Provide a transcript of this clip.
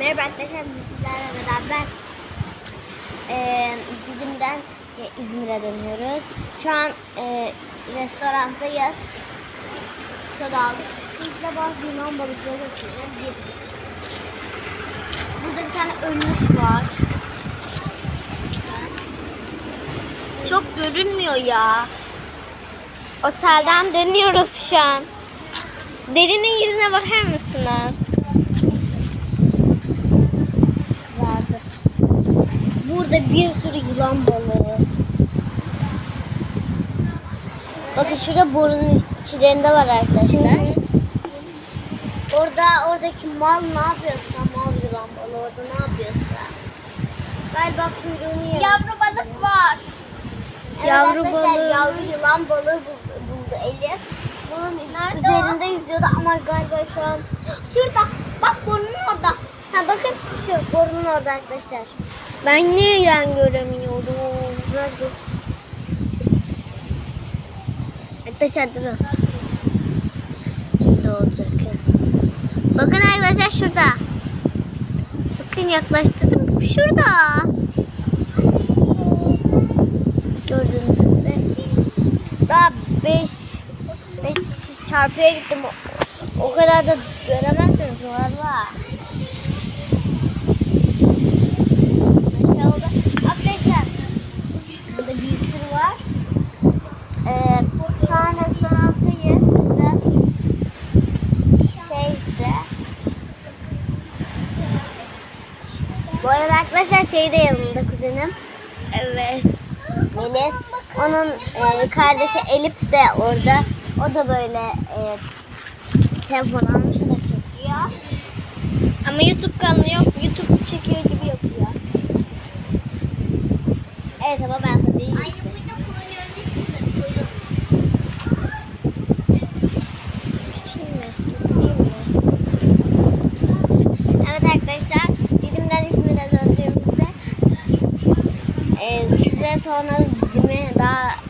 Merhaba arkadaşlar, sizlerle beraber eee Didim'den e, İzmir'e dönüyoruz. Şu an e, restorandayız. Soda aldık. Bizde bazı limon balıkları yapıyoruz. Bir. Burada bir tane ölmüş var. Çok görünmüyor ya. Otelden dönüyoruz şu an. Derinin yüzüne bakar mısınız? Burada bir sürü yılan balığı. Bakın şurada borunun içlerinde var arkadaşlar. Orada oradaki mal ne yapıyorsa mal yılan balığı orada ne yapıyorsa. Galiba kuyruğunu yiyor. Yavru balık var. Yavru arkadaşlar, balığı. Yavru yılan balığı buldu, Elif. Bunun üzerinde yüzüyordu ama galiba şu an şurada. Bak burnun orada. Ha bakın şu burnun orada arkadaşlar. Ben niye yan göremiyorum? Dur. Arkadaşlar durun. Şurada olacak. Bakın arkadaşlar şurada. Bakın yaklaştırdım. Şurada. Gördüğünüz gibi. Daha 5 5 çarpıya gittim. O, kadar da göremezsiniz. Şey oldu. Arkadaşlar burada bir sürü var. Ee, şu an restorandayız. Bu arada arkadaşlar şey de yanımda kuzenim. Evet. Melis. Onun e, kardeşi Elif de orada. O da böyle e, telefon almış da çekiyor. Ama YouTube kanalı yok. YouTube çekiyor gibi yapıyor. Evet ama ben tabii. Aynı burada koyuyorum. Evet arkadaşlar, Didim'den İzmir'e döndüğümüzde e, size sonra Didim'i daha e,